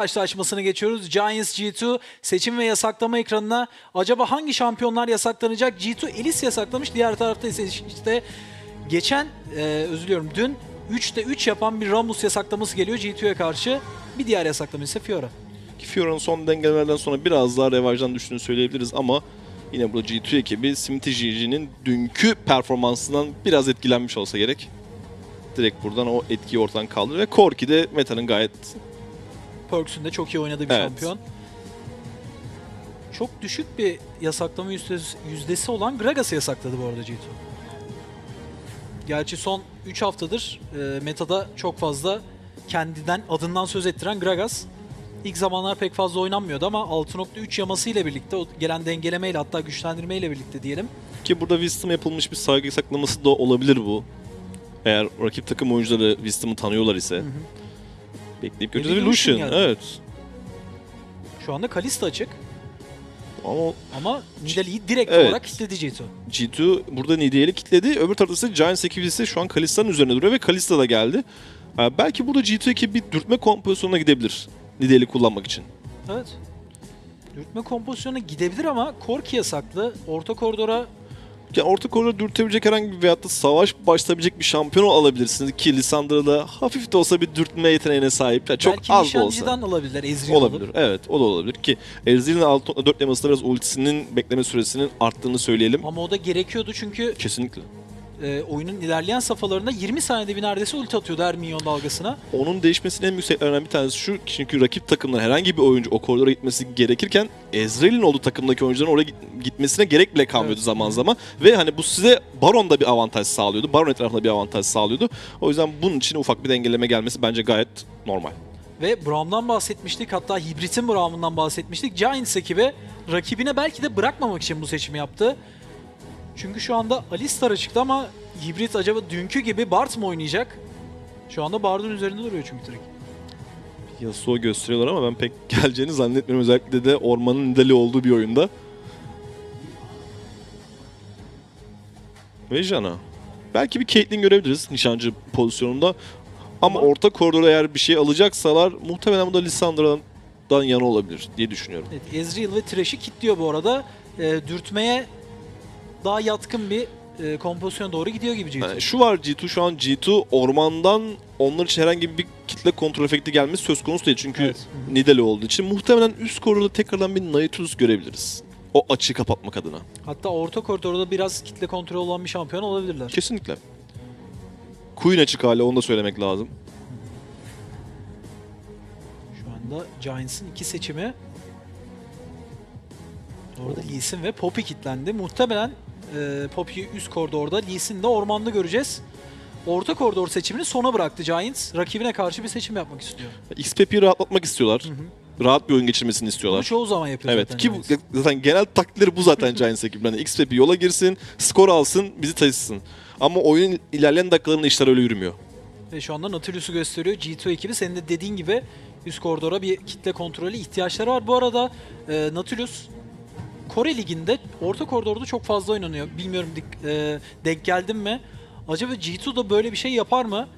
karşılaşmasına geçiyoruz. Giants G2 seçim ve yasaklama ekranına acaba hangi şampiyonlar yasaklanacak? G2 Elis yasaklamış. Diğer tarafta ise işte geçen e, özür diliyorum dün 3'te 3 yapan bir Ramus yasaklaması geliyor G2'ye karşı. Bir diğer yasaklama ise Fiora. Fiora'nın son dengelemelerden sonra biraz daha revaçtan düştüğünü söyleyebiliriz ama yine burada G2 ekibi Smithy GG'nin dünkü performansından biraz etkilenmiş olsa gerek. Direkt buradan o etkiyi ortadan kaldırır ve Korki de Meta'nın gayet Perks'ün de çok iyi oynadığı bir Evet. şampiyon. Çok düşük bir yasaklama yüzdesi, yüzdesi olan Gragas'ı yasakladı bu arada G2. Gerçi son 3 haftadır e, metada çok fazla kendinden adından söz ettiren Gragas. İlk zamanlar pek fazla oynanmıyordu ama 6.3 yamasıyla birlikte o gelen dengelemeyle hatta güçlendirmeyle birlikte diyelim. ki burada Wisdom yapılmış bir saygı yasaklaması da olabilir bu. Eğer rakip takım oyuncuları Wisdom'ı tanıyorlar ise. Bekleyip göreceğiz. Bir Ve Lucian, geldi. evet. Şu anda Kalista açık Ama ama Nidalee'yi direkt Evet. olarak kilitledi G2. G2 burada Nidaeel'i kitledi. Öbür tarafta ise Giants ekibi ise şu an Kalista'nın üzerine duruyor ve Kalista da geldi. Ha, belki burada G2 ekibi bir dürtme kompozisyonuna gidebilir. Nidaeel'i kullanmak için. Evet. Dürtme kompozisyonuna gidebilir ama Korki yasaklı. Orta koridora Yani orta koridora dürtebilecek herhangi bir veyahut da savaş başlatabilecek bir şampiyon alabilirsiniz ki Lissandra da hafif de olsa bir dürtme yeteneğine sahip. Yani çok belki az da olsa. alabilirler. Ezreal Olabilir. alıp. Evet o da olabilir ki Ezreal'in 6.4 yamasında biraz ultisinin bekleme süresinin arttığını söyleyelim. Ama o da gerekiyordu çünkü Kesinlikle. E, oyunun ilerleyen safhalarında 20 saniyede bir neredeyse ulti atıyordu her minyon dalgasına. Onun değişmesinin en büyük sebeplerinden bir tanesi şu. Çünkü rakip takımdan herhangi bir oyuncu o koridora gitmesi gerekirken Ezreal'in olduğu takımdaki oyuncuların oraya git- gitmesine gerek bile kalmıyordu Evet. zaman zaman. Ve hani bu size Baron'da bir avantaj sağlıyordu. Baron etrafında bir avantaj sağlıyordu. O yüzden bunun için ufak bir dengeleme gelmesi bence gayet normal. Ve Braum'dan bahsetmiştik. Hatta Hibrit'in Braum'undan bahsetmiştik. Giants ekibi rakibine belki de bırakmamak için bu seçimi yaptı. Çünkü şu anda Alistar çıktı ama Hibrit acaba dünkü gibi Bart mı oynayacak? Şu anda Bard'ın üzerinde duruyor çünkü direkt. Yasuo gösteriyorlar ama ben pek geleceğini zannetmiyorum. Özellikle de ormanın deli olduğu bir oyunda. Ve Jana. Belki bir Caitlyn görebiliriz nişancı pozisyonunda. Ama Ama- orta koridora eğer bir şey alacaksalar muhtemelen bu da Lissandra'dan yana olabilir diye düşünüyorum. Evet, Ezreal ve Thresh'i kilitliyor bu arada. E, dürtmeye daha yatkın bir e, kompozisyona doğru gidiyor gibi G2. Yani şu var G2 şu an G2 ormandan onlar için herhangi bir kitle kontrol efekti gelmesi söz konusu değil. Çünkü Evet. Nidalee olduğu için muhtemelen üst koridorda tekrardan bir Nautilus görebiliriz. O açığı kapatmak adına. Hatta orta koridorda biraz kitle kontrolü olan bir şampiyon olabilirler. Kesinlikle. Queen açık hala onu da söylemek lazım. Şu anda Giants'ın iki seçimi. Orada Lee Sin ve Poppy kilitlendi. Muhtemelen e, Poppy'yi üst koridorda, Lee Sin'i de ormanda göreceğiz. Orta koridor seçimini sona bıraktı Giants. Rakibine karşı bir seçim yapmak istiyor. XPP'yi rahatlatmak istiyorlar. Hı hı. Rahat bir oyun geçirmesini Bunu istiyorlar. çoğu zaman yapıyor Evet zaten ki bu, Giants. zaten genel taktikleri bu zaten Giants ekibinin. Yani XPP yola girsin, skor alsın, bizi taşısın. Ama oyunun ilerleyen dakikalarında işler öyle yürümüyor. Ve şu anda Nautilus'u gösteriyor. G2 ekibi senin de dediğin gibi üst koridora bir kitle kontrolü ihtiyaçları var. Bu arada e, Nautilus Kore Ligi'nde orta koridorda çok fazla oynanıyor. Bilmiyorum dik- e, denk geldim mi? Acaba G2 da böyle bir şey yapar mı?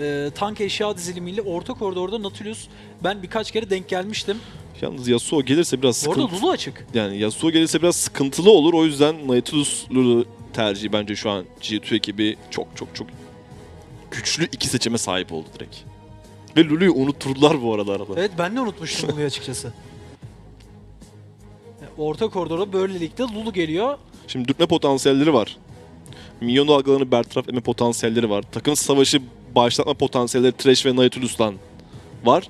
E, tank eşya dizilimiyle orta koridorda Nautilus ben birkaç kere denk gelmiştim. Yalnız Yasuo gelirse biraz Orada sıkıntı. Lulu açık. Yani Yasuo gelirse biraz sıkıntılı olur. O yüzden Nautilus'lu tercihi bence şu an G2 ekibi çok çok çok güçlü iki seçime sahip oldu direkt. Ve Lulu'yu unutturdular bu arada arada. Evet ben de unutmuştum Lulu'yu açıkçası. Orta koridora böylelikle Lulu geliyor. Şimdi dürtme potansiyelleri var. Minyon dalgalarını bertaraf etme potansiyelleri var. Takım savaşı başlatma potansiyelleri Thresh ve Nautilus'tan var.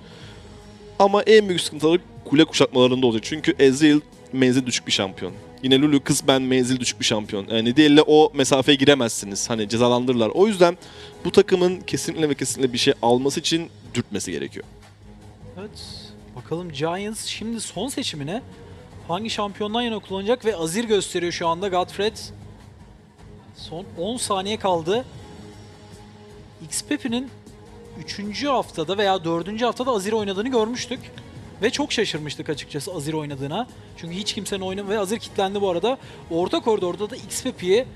Ama en büyük sıkıntıları kule kuşatmalarında olacak. Çünkü Ezreal menzil düşük bir şampiyon. Yine Lulu kısmen menzil düşük bir şampiyon. Yani değil o mesafeye giremezsiniz. Hani cezalandırırlar. O yüzden bu takımın kesinlikle ve kesinlikle bir şey alması için dürtmesi gerekiyor. Evet. Bakalım Giants şimdi son seçimine hangi şampiyondan yana kullanacak ve Azir gösteriyor şu anda Godfred. Son 10 saniye kaldı. XPP'nin 3. haftada veya 4. haftada Azir oynadığını görmüştük. Ve çok şaşırmıştık açıkçası Azir oynadığına. Çünkü hiç kimsenin oynamadı ve Azir kilitlendi bu arada. Orta koridorda da XPP'yi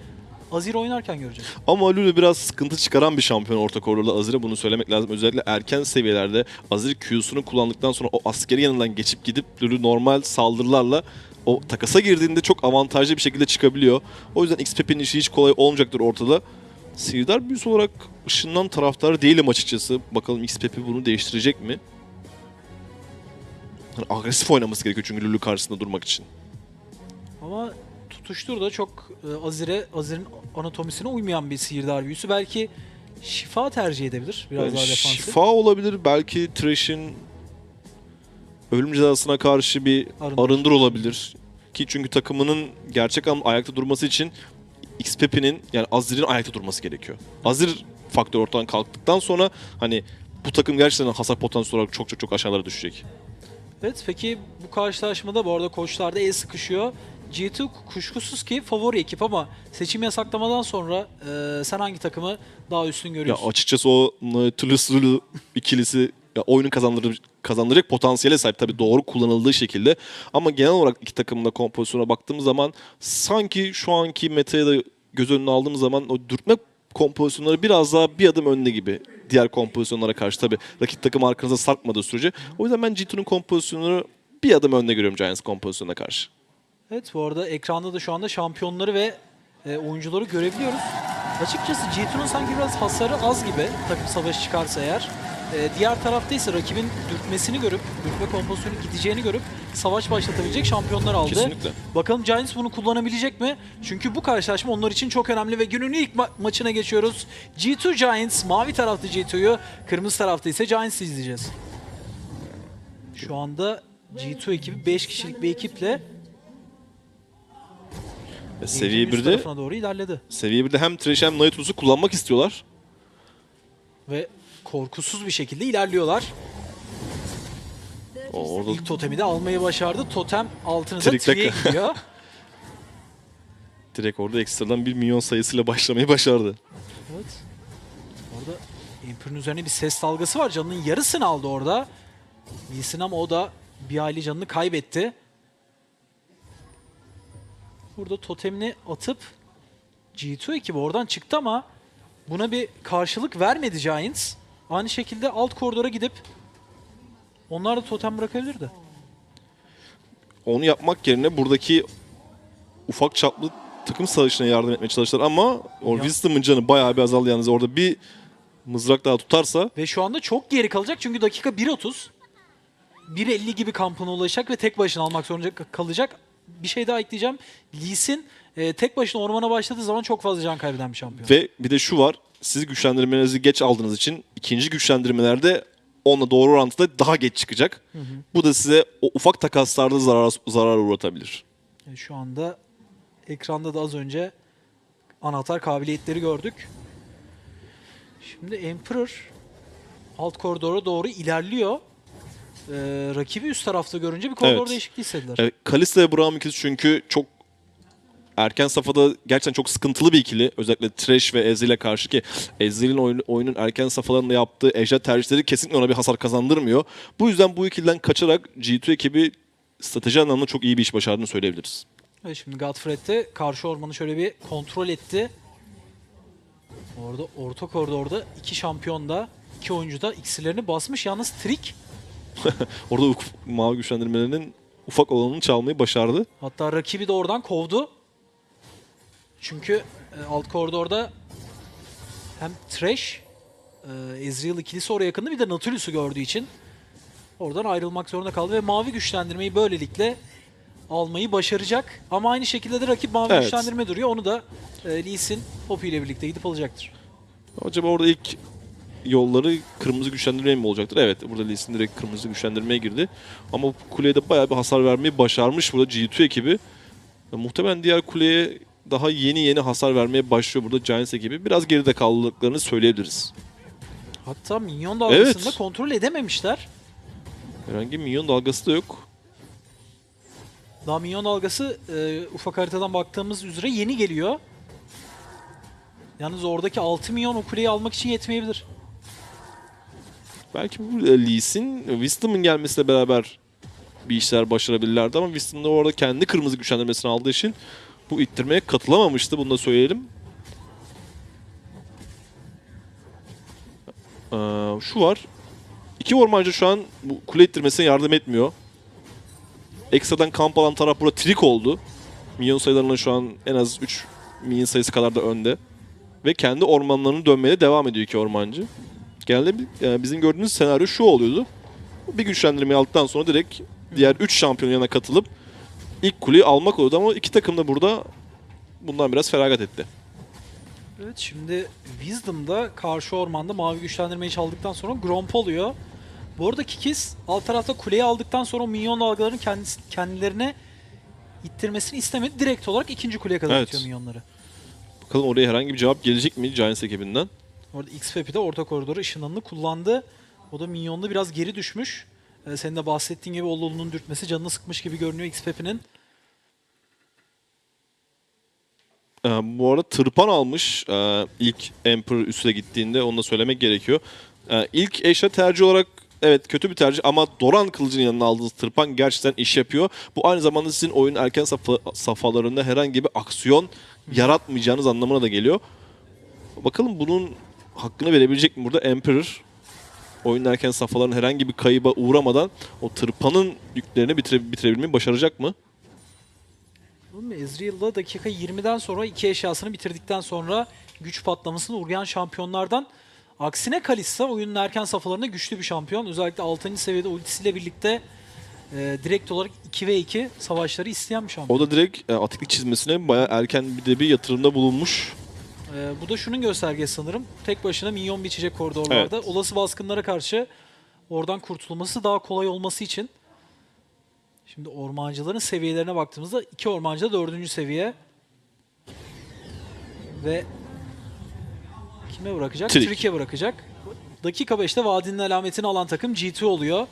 Azir oynarken göreceğiz. Ama Lulu biraz sıkıntı çıkaran bir şampiyon orta koridorda Azir'e bunu söylemek lazım. Özellikle erken seviyelerde Azir Q'sunu kullandıktan sonra o askeri yanından geçip gidip Lulu normal saldırılarla o takasa girdiğinde çok avantajlı bir şekilde çıkabiliyor. O yüzden XPP'nin işi hiç kolay olmayacaktır ortada. Sihirdar büyüsü olarak ışından taraftarı değilim açıkçası. Bakalım XPP bunu değiştirecek mi? Yani agresif oynaması gerekiyor çünkü Lulu karşısında durmak için. Ama tutuştur da çok e, Azir'e, Azir'in anatomisine uymayan bir sihirdar büyüsü. Belki şifa tercih edebilir. Biraz Yani daha defansif. şifa olabilir. Belki Thresh'in ölüm cezasına karşı bir Arındır. arındır, olabilir. Ki çünkü takımının gerçek anlamda ayakta durması için XPP'nin yani Azir'in ayakta durması gerekiyor. Azir faktör ortadan kalktıktan sonra hani bu takım gerçekten hasar potansiyeli olarak çok çok çok aşağılara düşecek. Evet peki bu karşılaşmada bu arada koçlarda el sıkışıyor. G2 kuşkusuz ki favori ekip ama seçim yasaklamadan sonra e, sen hangi takımı daha üstün Ya görüyorsun? açıkçası o Lulu ikilisi ya oyunu kazandırır, kazandıracak potansiyele sahip tabii doğru kullanıldığı şekilde. Ama genel olarak iki takımın da kompozisyona baktığımız zaman sanki şu anki metaya da göz önüne aldığımız zaman o dürtme kompozisyonları biraz daha bir adım önde gibi diğer kompozisyonlara karşı tabii rakip takım arkanıza sarkmadığı sürece. O yüzden ben G2'nun kompozisyonunu bir adım önde görüyorum Giants kompozisyonuna karşı. Evet bu arada ekranda da şu anda şampiyonları ve e, oyuncuları görebiliyoruz. Açıkçası G2'nun sanki biraz hasarı az gibi takım savaşı çıkarsa eğer. E, diğer tarafta ise rakibin dürtmesini görüp, dürtme kompozisyonu gideceğini görüp savaş başlatabilecek şampiyonlar aldı. Kesinlikle. Bakalım Giants bunu kullanabilecek mi? Çünkü bu karşılaşma onlar için çok önemli ve günün ilk ma- maçına geçiyoruz. G2 Giants, mavi tarafta G2'yu, kırmızı tarafta ise Giants'ı izleyeceğiz. Şu anda G2 ekibi 5 kişilik bir ekiple Ve seviye Eğitim üst 1'de tarafına doğru ilerledi. seviye 1'de hem Thresh hem Nautilus'u kullanmak istiyorlar. Ve korkusuz bir şekilde ilerliyorlar. O- Orada İlk totemi de almayı başardı. Totem altını da ka- gidiyor. direkt orada ekstradan bir milyon sayısıyla başlamayı başardı. evet. Orada Emperor'ın üzerine bir ses dalgası var. Canının yarısını aldı orada. Lee Sin ama o da bir aile canını kaybetti. Burada totemini atıp G2 ekibi oradan çıktı ama buna bir karşılık vermedi Giants. Aynı şekilde alt koridora gidip onlar da totem bırakabilirdi. onu yapmak yerine buradaki ufak çaplı takım savaşına yardım etmeye çalıştılar ama o. Wisdom'ın canı bayağı bir azaldı yalnız orada bir mızrak daha tutarsa Ve şu anda çok geri kalacak çünkü dakika 1.30. 1.50 gibi kampına ulaşacak ve tek başına almak zorunda kalacak. Bir şey daha ekleyeceğim. Lee Sin e, tek başına ormana başladığı zaman çok fazla can kaybeden bir şampiyon. ve bir de şu var siz güçlendirmenizi geç aldığınız için ikinci güçlendirmelerde onunla doğru orantıda daha geç çıkacak. Bu da size o ufak takaslarda zarar, zarar uğratabilir. E, şu anda ekranda da az önce anahtar kabiliyetleri gördük. Şimdi Emperor alt koridora doğru ilerliyor. E, rakibi üst tarafta görünce bir koridor Evet. değişikliği istediler. Evet, Kalista ve Braum ikisi çünkü çok erken safhada gerçekten çok sıkıntılı bir ikili. Özellikle Thresh ve Ezreal'e karşı ki Ezreal'in oyunu, oyunun erken safhalarında yaptığı ejder tercihleri kesinlikle ona bir hasar kazandırmıyor. Bu yüzden bu ikiliden kaçarak G2 ekibi strateji anlamında çok iyi bir iş başardığını söyleyebiliriz. Ve şimdi Godfred de karşı ormanı şöyle bir kontrol etti. Orada orta koridorda iki şampiyon da iki oyuncu da iksirlerini basmış. Yalnız Trick Orada uf- mavi güçlendirmelerinin ufak olanını çalmayı başardı. hatta rakibi de oradan kovdu. Çünkü e, alt koridorda hem Thresh, e, Ezreal ikilisi oraya yakındı bir de Nautilus'u gördüğü için oradan ayrılmak zorunda kaldı ve mavi güçlendirmeyi böylelikle almayı başaracak. Ama aynı şekilde de rakip mavi Evet. güçlendirme duruyor. Onu da e, Lee Sin Poppy ile birlikte gidip alacaktır. Acaba orada ilk yolları kırmızı güçlendirmeye mi olacaktır? Evet burada Lee Sin direkt kırmızı güçlendirmeye girdi. Ama kuleye de bayağı bir hasar vermeyi başarmış burada G2 ekibi. Ya, muhtemelen diğer kuleye daha yeni yeni hasar vermeye başlıyor burada Giants ekibi. Biraz geride kaldıklarını söyleyebiliriz. Hatta minyon dalgasında Evet. kontrol edememişler. Herhangi minyon dalgası da yok. Daha minyon dalgası e, ufak haritadan baktığımız üzere yeni geliyor. Yalnız oradaki 6 milyon o kuleyi almak için yetmeyebilir. Belki bu e, Lee Sin, e, Wisdom'ın gelmesiyle beraber bir işler başarabilirlerdi ama Wisdom da orada kendi kırmızı güçlendirmesini aldığı için bu ittirmeye katılamamıştı. Bunu da söyleyelim. Ee, şu var. İki ormancı şu an bu kule ittirmesine yardım etmiyor. Ekstradan kamp alan taraf burada trik oldu. Minyon sayılarının şu an en az 3 minyon sayısı kadar da önde. Ve kendi ormanlarını dönmeye devam ediyor iki ormancı. Genelde bizim gördüğümüz senaryo şu oluyordu. Bir güçlendirmeyi aldıktan sonra direkt diğer 3 şampiyon yanına katılıp ilk kuleyi almak oluyordu ama iki takım da burada bundan biraz feragat etti. Evet şimdi Wisdom'da karşı ormanda mavi güçlendirmeyi çaldıktan sonra Gromp oluyor. Bu arada Kikis alt tarafta kuleyi aldıktan sonra o minyon dalgaların kendisi, kendilerine ittirmesini istemedi. Direkt olarak ikinci kuleye kadar Evet. itiyor minyonları. Bakalım oraya herhangi bir cevap gelecek mi Giants ekibinden? Orada XPP de orta koridoru ışınlanını kullandı. O da minyonda biraz geri düşmüş. Ee, senin de bahsettiğin gibi Olulu'nun dürtmesi canını sıkmış gibi görünüyor XPP'nin. Ee, bu arada tırpan almış ee, ilk Emperor üste gittiğinde onu da söylemek gerekiyor. Ee, ilk eşya tercih olarak evet kötü bir tercih ama Doran kılıcının yanına aldığınız tırpan gerçekten iş yapıyor. Bu aynı zamanda sizin oyun erken safa, safhalarında herhangi bir aksiyon yaratmayacağınız anlamına da geliyor. Bakalım bunun hakkını verebilecek mi burada Emperor? Oyun erken safhaların herhangi bir kayıba uğramadan o tırpanın yüklerini bitire, bitirebilmeyi başaracak mı? Oğlum Ezreal'da dakika 20'den sonra iki eşyasını bitirdikten sonra güç patlamasına uğrayan şampiyonlardan. Aksine Kalista oyunun erken safhalarında güçlü bir şampiyon. Özellikle 6. seviyede ultisiyle birlikte e, direkt olarak 2 ve 2 savaşları isteyen bir şampiyon. O da direkt e, atiklik çizmesine bayağı erken bir de bir yatırımda bulunmuş. E, bu da şunun göstergesi sanırım. Tek başına minyon biçecek koridorlarda. Olası baskınlara karşı oradan kurtulması daha kolay olması için. Şimdi ormancıların seviyelerine baktığımızda iki ormancı da dördüncü seviye. Ve kime bırakacak? Trik. Trik'e bırakacak. Dakika 5'te vadinin alametini alan takım G2 oluyor.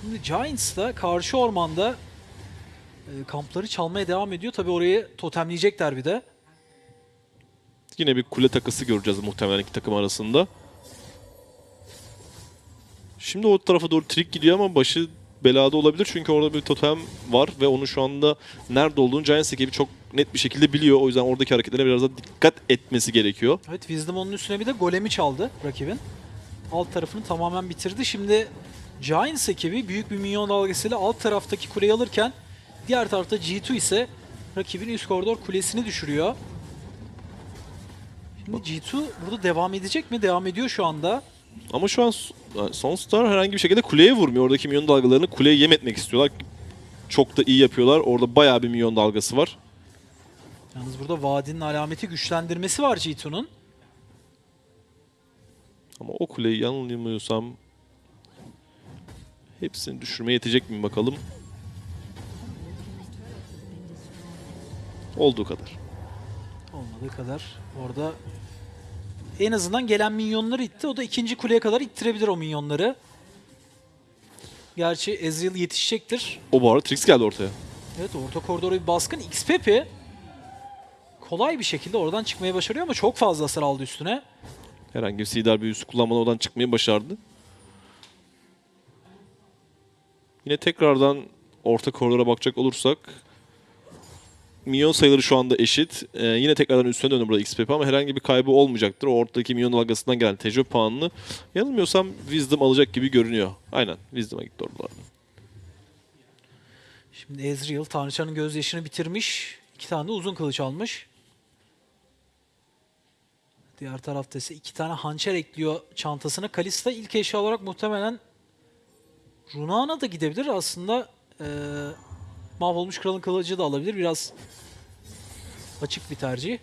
Şimdi Giants da karşı ormanda e, kampları çalmaya devam ediyor. Tabi orayı totemleyecekler bir de. Yine bir kule takısı göreceğiz muhtemelen iki takım arasında. Şimdi o tarafa doğru trik gidiyor ama başı belada olabilir. Çünkü orada bir totem var ve onun şu anda nerede olduğunu Giants ekibi çok net bir şekilde biliyor. O yüzden oradaki hareketlere biraz da dikkat etmesi gerekiyor. Evet Wisdom onun üstüne bir de golemi çaldı rakibin. Alt tarafını tamamen bitirdi. Şimdi Giants ekibi büyük bir minyon dalgasıyla alt taraftaki kuleyi alırken diğer tarafta G2 ise rakibin üst koridor kulesini düşürüyor. Şimdi G2 burada devam edecek mi? Devam ediyor şu anda. Ama şu an s- son star herhangi bir şekilde kuleye vurmuyor. Oradaki milyon dalgalarını kuleye yem etmek istiyorlar. Çok da iyi yapıyorlar. Orada bayağı bir milyon dalgası var. Yalnız burada vadinin alameti güçlendirmesi var G2'nun. Ama o kuleyi yanılmıyorsam hepsini düşürmeye yetecek mi bakalım. Olduğu kadar. Olmadığı kadar orada en azından gelen minyonları itti. O da ikinci kuleye kadar ittirebilir o minyonları. Gerçi Ezreal yetişecektir. O bu arada Trix geldi ortaya. Evet orta koridora bir baskın. XPP kolay bir şekilde oradan çıkmayı başarıyor ama çok fazla hasar aldı üstüne. Herhangi bir Sidar büyüsü kullanmadan oradan çıkmayı başardı. Yine tekrardan orta koridora bakacak olursak Minyon sayıları şu anda eşit. Ee, yine tekrardan üstüne döndü burada XP ama herhangi bir kaybı olmayacaktır. O ortadaki Minyon dalgasından gelen tecrübe puanını yanılmıyorsam Wisdom alacak gibi görünüyor. Aynen Wisdom'a gitti oralarda. Şimdi Ezreal Tanrıçanın gözyaşını bitirmiş. İki tane de uzun kılıç almış. Diğer tarafta ise iki tane hançer ekliyor çantasına. Kalista ilk eşya olarak muhtemelen Runa'na da gidebilir. Aslında eee mahvolmuş kralın kılıcı da alabilir. Biraz açık bir tercih.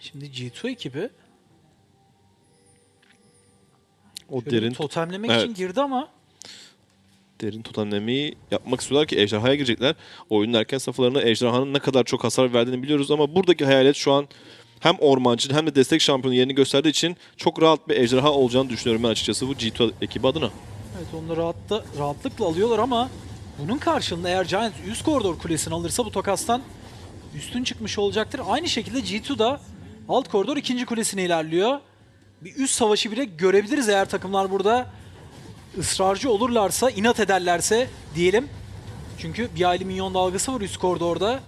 Şimdi G2 ekibi O şöyle derin totemlemek Evet. için girdi ama derin totemlemeyi yapmak istiyorlar ki ejderhaya girecekler. Oyunun erken safhalarına ejderhanın ne kadar çok hasar verdiğini biliyoruz ama buradaki hayalet şu an hem ormancı hem de destek şampiyonu yerini gösterdiği için çok rahat bir ejderha olacağını düşünüyorum ben açıkçası bu G2 ekibi adına. Evet onu rahatla, rahatlıkla alıyorlar ama bunun karşılığında eğer Giants üst koridor kulesini alırsa bu takastan üstün çıkmış olacaktır. Aynı şekilde G2 da alt koridor ikinci kulesine ilerliyor. Bir üst savaşı bile görebiliriz eğer takımlar burada ısrarcı olurlarsa, inat ederlerse diyelim. Çünkü bir aylı minyon dalgası var üst koridorda.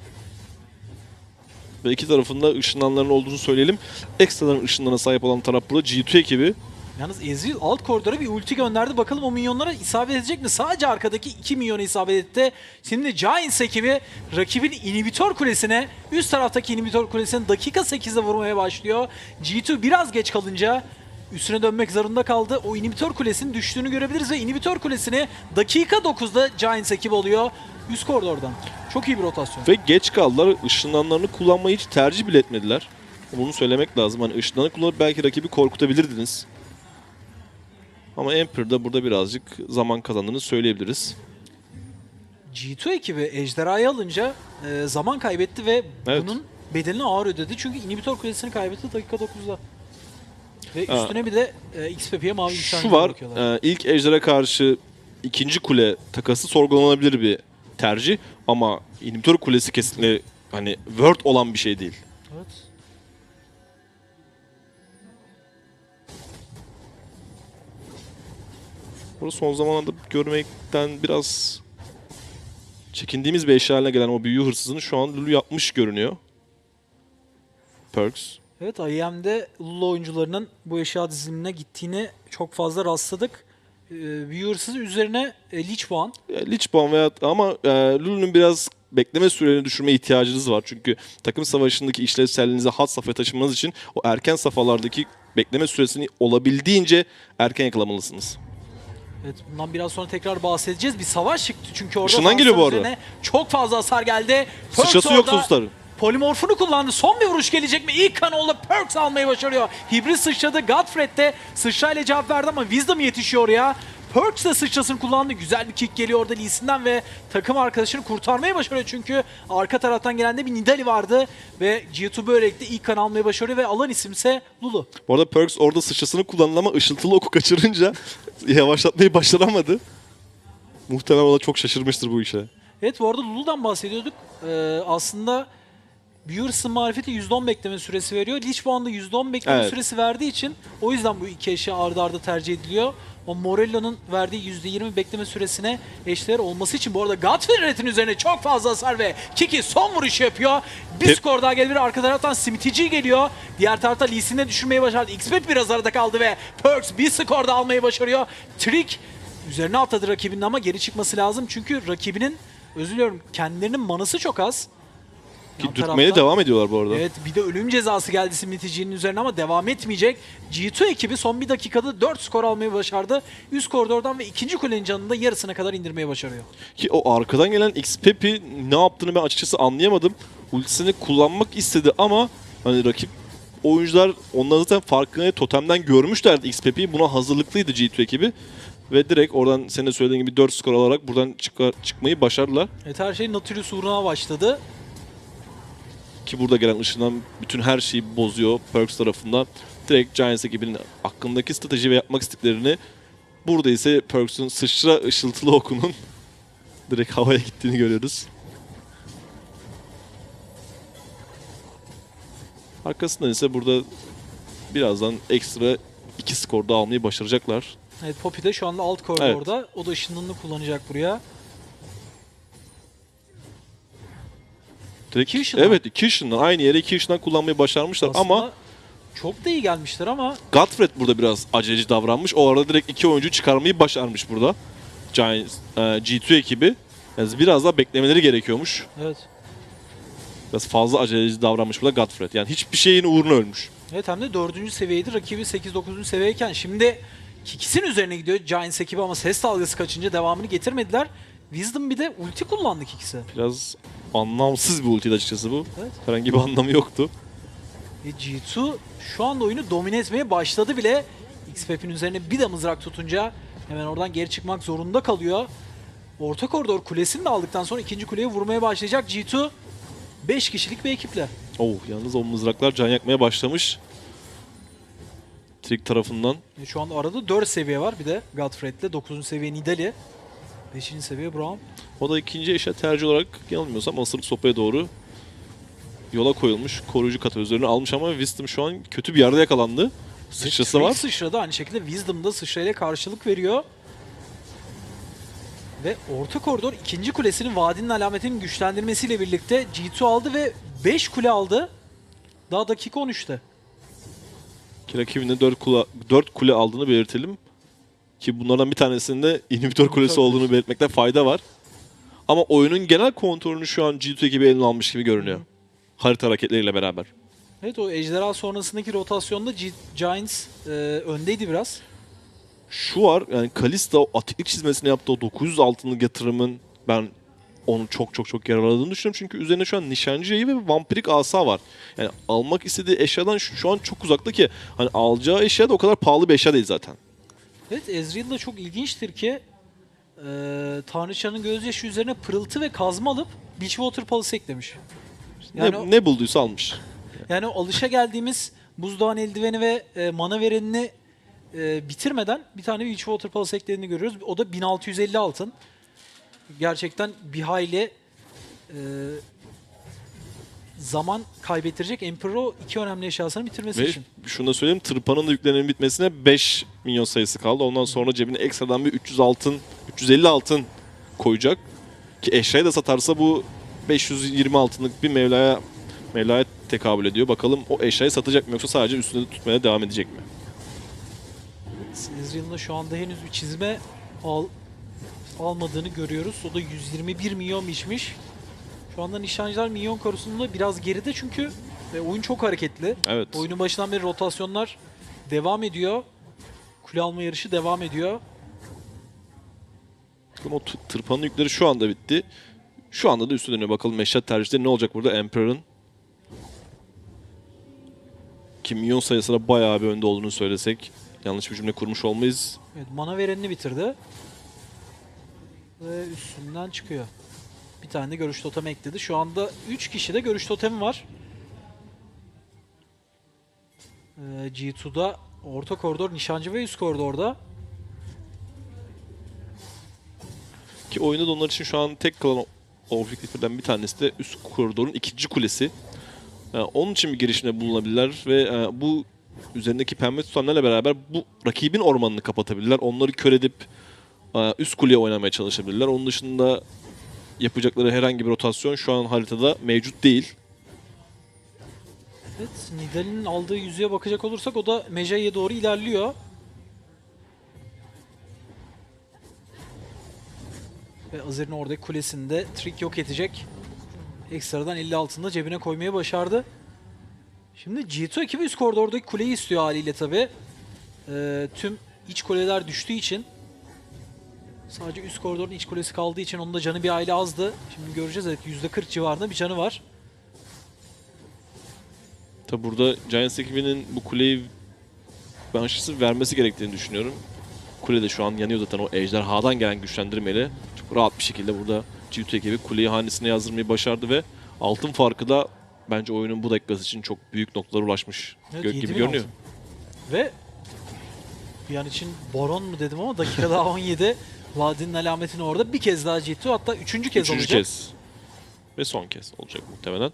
Ve iki tarafında ışınlanların olduğunu söyleyelim. Ekstradan ışınlana sahip olan taraf burada G2 ekibi. Yalnız Ezreal alt koridora bir ulti gönderdi. Bakalım o minyonlara isabet edecek mi? Sadece arkadaki 2 milyona isabet etti. Şimdi Giants ekibi rakibin inhibitor kulesine, üst taraftaki inhibitor kulesine dakika 8'de vurmaya başlıyor. G2 biraz geç kalınca üstüne dönmek zorunda kaldı. O inhibitor kulesinin düştüğünü görebiliriz ve inhibitor kulesini dakika 9'da Giants ekibi alıyor. Üst koridordan. Çok iyi bir rotasyon. Ve geç kaldılar. Işınlanlarını kullanmayı hiç tercih bile etmediler. Bunu söylemek lazım. Hani ışınlanı kullanıp belki rakibi korkutabilirdiniz. Ama Emperor'da burada birazcık zaman kazandığını söyleyebiliriz. G2 ekibi ejderhayı alınca e, zaman kaybetti ve Evet. bunun bedelini ağır ödedi. Çünkü inhibitor kulesini kaybetti dakika 9'da. Ve Ha. üstüne bir de e, XPP'ye mavi Şu var, e, ilk Ejder'e karşı ikinci kule takası sorgulanabilir bir tercih. Ama inhibitor kulesi kesinlikle hani word olan bir şey değil. Evet. Burada son zamanlarda görmekten biraz çekindiğimiz bir eşya haline gelen o büyü hırsızını şu an Lulu yapmış görünüyor. Perks. Evet IEM'de Lulu oyuncularının bu eşya dizilimine gittiğini çok fazla rastladık. E, Viewers'ın üzerine e, Lich Puan. E, Lich Bomb veya ama e, Lulu'nun biraz bekleme sürelerini düşürme ihtiyacınız var. Çünkü takım savaşındaki işlevselliğinizi hat safhaya taşımanız için o erken safhalardaki bekleme süresini olabildiğince erken yakalamalısınız. Evet bundan biraz sonra tekrar bahsedeceğiz. Bir savaş çıktı çünkü orada Işından geliyor bu arada. Çok fazla hasar geldi. Perks Sıçrası yok orada Sustar'ın. Polimorfunu kullandı. Son bir vuruş gelecek mi? İlk kanalda Perks almayı başarıyor. Hibrit sıçradı. Godfred de sıçrayla cevap verdi ama Wisdom yetişiyor oraya. Perks de sıçrasını kullandı. Güzel bir kick geliyor orada Lee Sin'den ve takım arkadaşını kurtarmayı başarıyor çünkü arka taraftan gelen de bir Nidali vardı ve G2 böylelikle ilk kan almayı başarıyor ve alan isimse Lulu. Bu arada Perks orada sıçrasını kullandı ama ışıltılı oku kaçırınca yavaşlatmayı başaramadı. Muhtemelen o da çok şaşırmıştır bu işe. Evet bu arada Lulu'dan bahsediyorduk. Ee, aslında Björns'ın marifeti %10 bekleme süresi veriyor. Lich bu anda %10 bekleme Evet. süresi verdiği için o yüzden bu iki eşya ardı arda tercih ediliyor. O Morello'nun verdiği %20 bekleme süresine eşdeğer olması için bu arada Godfrey'in üzerine çok fazla hasar ve Kiki son vuruşu yapıyor. Bir Pep- skor daha gelebilir. Arka taraftan Smithici geliyor. Diğer tarafta Lee Sin'e düşürmeyi başardı. XP biraz arada kaldı ve Perks bir skor da almayı başarıyor. Trick üzerine atladı rakibinin ama geri çıkması lazım. Çünkü rakibinin özür diliyorum kendilerinin manası çok az. Ki Yan dürtmeye tarafta- devam ediyorlar bu arada. Evet bir de ölüm cezası geldi Smithi'cinin üzerine ama devam etmeyecek. G2 ekibi son bir dakikada 4 skor almayı başardı. Üst koridordan ve ikinci kulenin canını da yarısına kadar indirmeyi başarıyor. Ki o arkadan gelen Xpepi ne yaptığını ben açıkçası anlayamadım. Ultisini kullanmak istedi ama hani rakip oyuncular ondan zaten farkını totemden görmüşlerdi Xpepi'yi. Buna hazırlıklıydı G2 ekibi. Ve direkt oradan senin de söylediğin gibi 4 skor alarak buradan çıkar, çıkmayı başardılar. Evet her şey Nautilus uğruna başladı. Ki burada gelen ışından bütün her şeyi bozuyor Perks tarafından. Direkt Giants ekibinin hakkındaki strateji ve yapmak istediklerini burada ise Perks'ün sıçra ışıltılı okunun direkt havaya gittiğini görüyoruz. Arkasından ise burada birazdan ekstra iki skor daha almayı başaracaklar. Evet Poppy de şu anda alt koridorda. O da ışınlığını kullanacak buraya. Direkt, İki. Evet iki. Aynı yere iki kullanmayı başarmışlar Aslında ama çok da iyi gelmişler ama Godfred burada biraz aceleci davranmış. O arada direkt iki oyuncu çıkarmayı başarmış burada. Giants, e, G2 ekibi. Yani biraz daha beklemeleri gerekiyormuş. evet. Biraz fazla aceleci davranmış burada Godfred. Yani hiçbir şeyin uğruna ölmüş. Evet hem de dördüncü seviyeydi. Rakibi 8-9. seviyeyken şimdi Kikis'in üzerine gidiyor Giants ekibi ama ses dalgası kaçınca devamını getirmediler. Wisdom bir de ulti kullandı Kikis'e. Biraz anlamsız bir ultiydi açıkçası bu. Evet. Herhangi bir anlamı yoktu. Ve G2 şu anda oyunu domine etmeye başladı bile. XPP'nin üzerine bir de mızrak tutunca hemen oradan geri çıkmak zorunda kalıyor. Orta koridor kulesini de aldıktan sonra ikinci kuleye vurmaya başlayacak G2. 5 kişilik bir ekiple. Oh yalnız o mızraklar can yakmaya başlamış. Trick tarafından. Şu anda arada 4 seviye var bir de Godfred'le. 9. seviye Nidali. 5. seviye Braum. O da ikinci eşya tercih olarak yanılmıyorsam asırlık sopaya doğru yola koyulmuş. Koruyucu katı üzerine almış ama Wisdom şu an kötü bir yerde yakalandı. Sıçrası var. sıçradı. Aynı şekilde Wisdom da sıçrayla karşılık veriyor. Ve orta koridor ikinci kulesinin vadinin alametinin güçlendirmesiyle birlikte G2 aldı ve 5 kule aldı. Daha dakika 13'te. Ki rakibinin 4 kule, 4 kule aldığını belirtelim. Ki bunlardan bir tanesinde inhibitör kulesi olduğunu belirtmekte fayda var. Ama oyunun genel kontrolünü şu an G2 ekibi eline almış gibi görünüyor. Harita hareketleriyle beraber. Evet o ejderha sonrasındaki rotasyonda G- Giants e, öndeydi biraz. Şu var yani Kalista o atiklik çizmesini yaptığı o 900 altınlık yatırımın ben onu çok çok çok yaraladığını düşünüyorum. Çünkü üzerine şu an nişancı yayı ve vampirik asa var. Yani almak istediği eşyadan şu, şu an çok uzakta ki hani alacağı eşya da o kadar pahalı bir eşya değil zaten. Evet Ezreal da çok ilginçtir ki e, Tanrıçanın gözyaşı üzerine pırıltı ve kazma alıp Beachwater Palace eklemiş. Yani, ne, o, ne bulduysa almış. yani o alışa geldiğimiz buzdağın eldiveni ve e, mana verenini e, bitirmeden bir tane Beachwater Palace eklediğini görüyoruz. O da 1650 altın. Gerçekten bir hayli e, zaman kaybettirecek Emperor iki önemli eşyasını bitirmesi Ve için. şunu da söyleyeyim tırpanın da yüklerinin bitmesine 5 milyon sayısı kaldı. Ondan sonra cebine ekstradan bir 300 altın, 350 altın koyacak. Ki eşyayı da satarsa bu 520 altınlık bir Mevla'ya Mevla'ya tekabül ediyor. Bakalım o eşyayı satacak mı yoksa sadece üstünde tutmaya devam edecek mi? Ezreal'ın şu anda henüz bir çizme al, almadığını görüyoruz. O da 121 milyon biçmiş. Şu anda nişancılar milyon korusunda biraz geride çünkü e, oyun çok hareketli. Evet. Oyunun başından beri rotasyonlar devam ediyor. Kule alma yarışı devam ediyor. Bakın o tırpanın yükleri şu anda bitti. Şu anda da üstü dönüyor. Bakalım eşya tercihleri ne olacak burada Emperor'ın? Ki milyon sayısına bayağı bir önde olduğunu söylesek yanlış bir cümle kurmuş olmayız. Evet, mana verenini bitirdi. Ve üstünden çıkıyor. Bir tane de görüş totemi ekledi. Şu anda 3 kişide görüş totemi var. Ee, G2'da orta koridor nişancı ve üst koridorda. Ki oyunda da onlar için şu an tek kalan objektiflerden bir tanesi de üst koridorun ikinci kulesi. Yani onun için bir girişimde bulunabilirler ve e, bu üzerindeki pembe tutanlarla beraber bu rakibin ormanını kapatabilirler. Onları kör edip e, üst kuleye oynamaya çalışabilirler. Onun dışında yapacakları herhangi bir rotasyon şu an haritada mevcut değil. Evet, Nidalee'nin aldığı yüzüğe bakacak olursak o da Mejai'ye doğru ilerliyor. Ve Azir'in oradaki kulesinde trick yok edecek. Ekstradan 50 altında cebine koymayı başardı. Şimdi G2 ekibi üst koridordaki kuleyi istiyor haliyle tabi. tüm iç kuleler düştüğü için sadece üst koridorun iç kulesi kaldığı için onun da canı bir aile azdı. Şimdi göreceğiz evet %40 civarında bir canı var. Tabi burada Giants ekibinin bu kuleyi ben açıkçası vermesi gerektiğini düşünüyorum. Kule de şu an yanıyor zaten o ejderhadan gelen güçlendirmeyle. Çok rahat bir şekilde burada G2 ekibi kuleyi hanesine yazdırmayı başardı ve altın farkı da bence oyunun bu dakikası için çok büyük noktalara ulaşmış Evet, gö- gibi 7000 görünüyor. altın. Ve bir an için Baron mu dedim ama dakikada 17 Vadi'nin alametini orada bir kez daha G2 hatta üçüncü kez Üçüncü olacak. kez. Ve son kez olacak muhtemelen.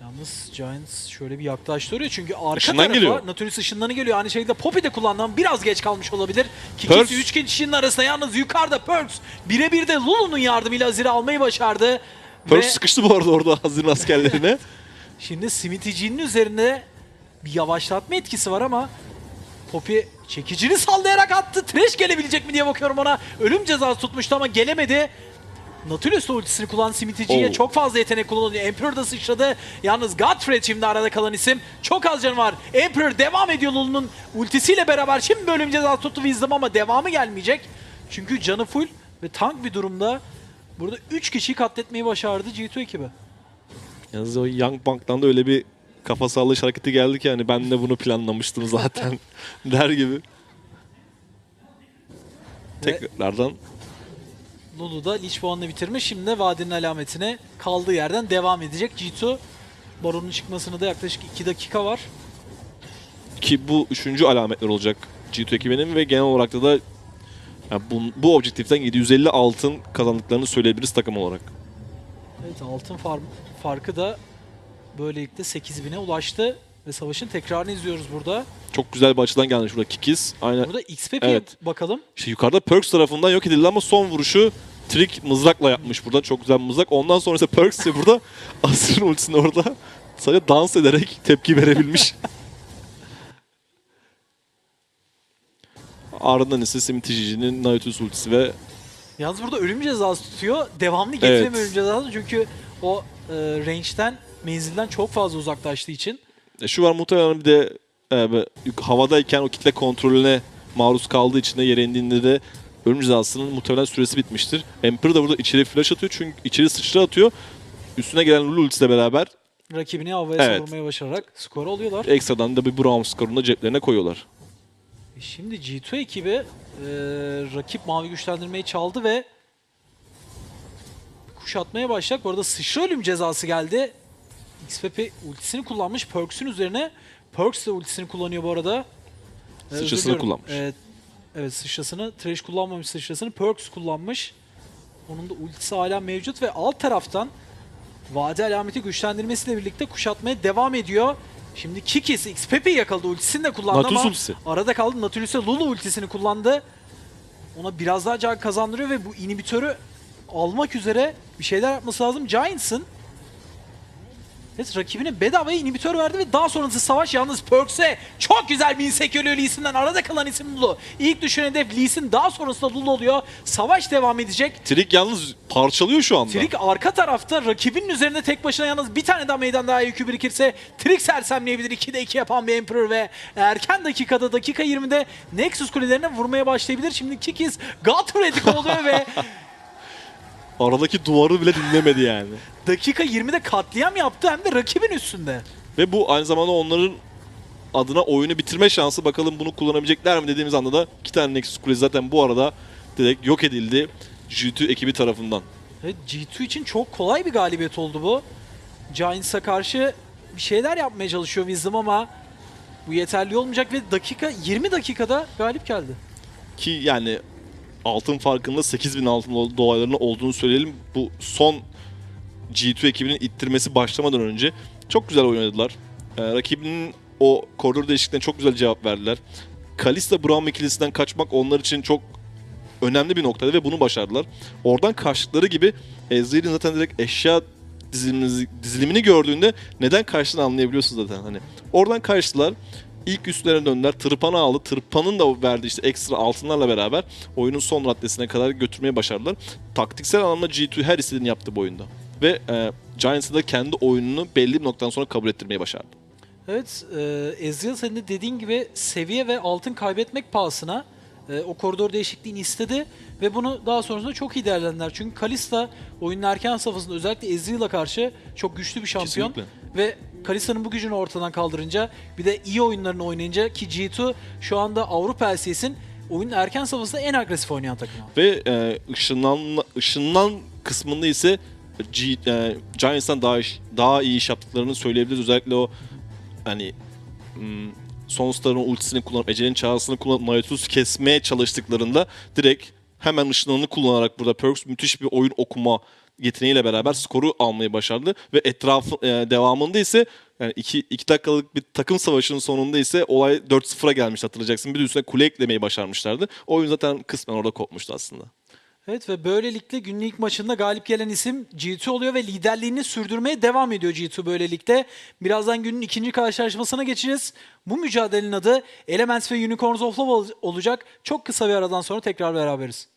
Yalnız Giants şöyle bir yaklaştırıyor çünkü arka Işından tarafa geliyor. Nautilus ışınlanı geliyor. Aynı şekilde Poppy de kullanılan biraz geç kalmış olabilir. Kikisi 3 kişinin arasında yalnız yukarıda Perks birebir de Lulu'nun yardımıyla Azir'i almayı başardı. Perks Ve sıkıştı bu arada orada hazırın askerlerine. şimdi Smithy'cinin üzerinde bir yavaşlatma etkisi var ama Poppy çekicini sallayarak attı. Trash gelebilecek mi diye bakıyorum ona. Ölüm cezası tutmuştu ama gelemedi. Nautilus ultisini kullanan Smithy'ciye Oo. çok fazla yetenek kullanıyor. Emperor da sıçradı. Yalnız Godfrey şimdi arada kalan isim. Çok az canı var. Emperor devam ediyor Lulu'nun ultisiyle beraber. Şimdi bölüm cezası tuttu Wisdom ama devamı gelmeyecek. Çünkü canı full ve tank bir durumda. Burada 3 kişiyi katletmeyi başardı G2 ekibi. Yalnız o Young Bank'tan da öyle bir kafa sallış hareketi geldi ki hani ben de bunu planlamıştım zaten der gibi. Tekrardan Lulu da Lich puanını bitirmiş. Şimdi de vadinin alametine kaldığı yerden devam edecek. G2 Baron'un çıkmasına da yaklaşık 2 dakika var. Ki bu üçüncü alametler olacak G2 ekibinin ve genel olarak da da yani bu, bu objektiften 750 altın kazandıklarını söyleyebiliriz takım olarak. Evet altın far- farkı da böylelikle 8000'e ulaştı. Ve savaşın tekrarını izliyoruz burada. Çok güzel bir açıdan geldi şurada Kikis. Aynen. Burada XP'ye Evet. bakalım. İşte yukarıda Perks tarafından yok edildi ama son vuruşu Trick mızrakla yapmış burada. Çok güzel mızrak. Ondan sonra ise Perks ise burada Asir'in ultisini orada Sadece dans ederek tepki verebilmiş. Ardından ise Semih Tijici'nin Nautilus ultisi ve Yalnız burada ölüm cezası tutuyor. Devamlı getiremiyor Evet. ölüm cezası çünkü o e, range'den, menzilden çok fazla uzaklaştığı için. E, şu var muhtemelen bir de e, böyle havadayken o kitle kontrolüne maruz kaldığı için de yere indiğinde de ölüm cezasının muhtemelen süresi bitmiştir. Emperor da burada içeri flash atıyor çünkü içeri sıçra atıyor. Üstüne gelen Lulu ultisiyle beraber Rakibini havaya Evet. savurmaya başararak skoru alıyorlar. ekstradan da bir Brown skorunu da ceplerine koyuyorlar. E Şimdi G2 ekibi e, rakip mavi güçlendirmeyi çaldı ve kuşatmaya başlayacak. Bu arada sıçra ölüm cezası geldi. XPP ultisini kullanmış Perks'ün üzerine. Perks de ultisini kullanıyor bu arada. E, özür Sıçrasını kullanmış. Evet, evet sıçrasını. Trash kullanmamış sıçrasını. Perks kullanmış. Onun da ultisi hala mevcut ve alt taraftan vade alameti güçlendirmesiyle birlikte kuşatmaya devam ediyor. Şimdi Kikis XPP yakaladı ultisini de kullandı Nautilus ama ultisi. arada kaldı. Nautilus'e Lulu ultisini kullandı. Ona biraz daha can kazandırıyor ve bu inhibitörü almak üzere bir şeyler yapması lazım. Giants'ın Evet rakibine bedavaya inhibitör verdi ve daha sonrası savaş yalnız Perks'e çok güzel bir insek ölüyor Lee Sin'den arada kalan isim Lulu. İlk düşen hedef Lee Sin daha sonrasında Lulu oluyor. Savaş devam edecek. Trik yalnız parçalıyor şu anda. Trik arka tarafta rakibinin üzerinde tek başına yalnız bir tane daha meydan daha yükü birikirse Trik sersemleyebilir. 2'de 2 yapan bir Emperor ve erken dakikada dakika 20'de Nexus kulelerine vurmaya başlayabilir. Şimdi Kikis Gatorade oluyor ve Aradaki duvarı bile dinlemedi yani. dakika 20'de katliam yaptı hem de rakibin üstünde. Ve bu aynı zamanda onların adına oyunu bitirme şansı. Bakalım bunu kullanabilecekler mi dediğimiz anda da iki tane Nexus Kulesi zaten bu arada direkt yok edildi. G2 ekibi tarafından. Evet, G2 için çok kolay bir galibiyet oldu bu. Giants'a karşı bir şeyler yapmaya çalışıyor Wisdom ama bu yeterli olmayacak ve dakika 20 dakikada galip geldi. Ki yani altın farkında 8000 altın ol- dolaylarının olduğunu söyleyelim. Bu son G2 ekibinin ittirmesi başlamadan önce çok güzel oynadılar. Ee, rakibinin o koridor değişikliğine çok güzel cevap verdiler. Kalista Brown ikilisinden kaçmak onlar için çok önemli bir noktaydı ve bunu başardılar. Oradan kaçtıkları gibi Ezreal'in zaten direkt eşya dizilimini gördüğünde neden kaçtığını anlayabiliyorsun zaten. Hani oradan kaçtılar. İlk üstlerine döndüler. Tırpanı aldı. Tırpanın da verdiği işte ekstra altınlarla beraber oyunun son raddesine kadar götürmeye başardılar. Taktiksel anlamda G2 her istediğini yaptı bu oyunda. Ve e, Giants'a da kendi oyununu belli bir noktadan sonra kabul ettirmeyi başardı. Evet, e, Ezreal senin de dediğin gibi seviye ve altın kaybetmek pahasına e, o koridor değişikliğini istedi ve bunu daha sonrasında çok iyi değerlendiler. Çünkü Kalista oyunun erken safhasında özellikle Ezreal'a karşı çok güçlü bir şampiyon Kesinlikle. ve Kalista'nın bu gücünü ortadan kaldırınca bir de iyi oyunlarını oynayınca ki G2 şu anda Avrupa LCS'in oyunun erken safhasında en agresif oynayan takımı. Ve e, ışınlan, ışınlan kısmında ise G, e, Giants'tan daha, daha iyi iş yaptıklarını söyleyebiliriz. Özellikle o hani hmm, son starın ultisini kullanıp Ece'nin çağrısını kullanıp Nautilus kesmeye çalıştıklarında direkt hemen ışınlanını kullanarak burada Perks müthiş bir oyun okuma yeteneğiyle beraber skoru almayı başardı ve etrafı e, devamında ise yani 2 2 dakikalık bir takım savaşının sonunda ise olay 4-0'a gelmiş hatırlayacaksın. Bir de üstüne kule eklemeyi başarmışlardı. O oyun zaten kısmen orada kopmuştu aslında. Evet ve böylelikle günün ilk maçında galip gelen isim G2 oluyor ve liderliğini sürdürmeye devam ediyor G2 böylelikle. Birazdan günün ikinci karşılaşmasına geçeceğiz. Bu mücadelenin adı Elements ve Unicorns of Love ol- olacak. Çok kısa bir aradan sonra tekrar beraberiz.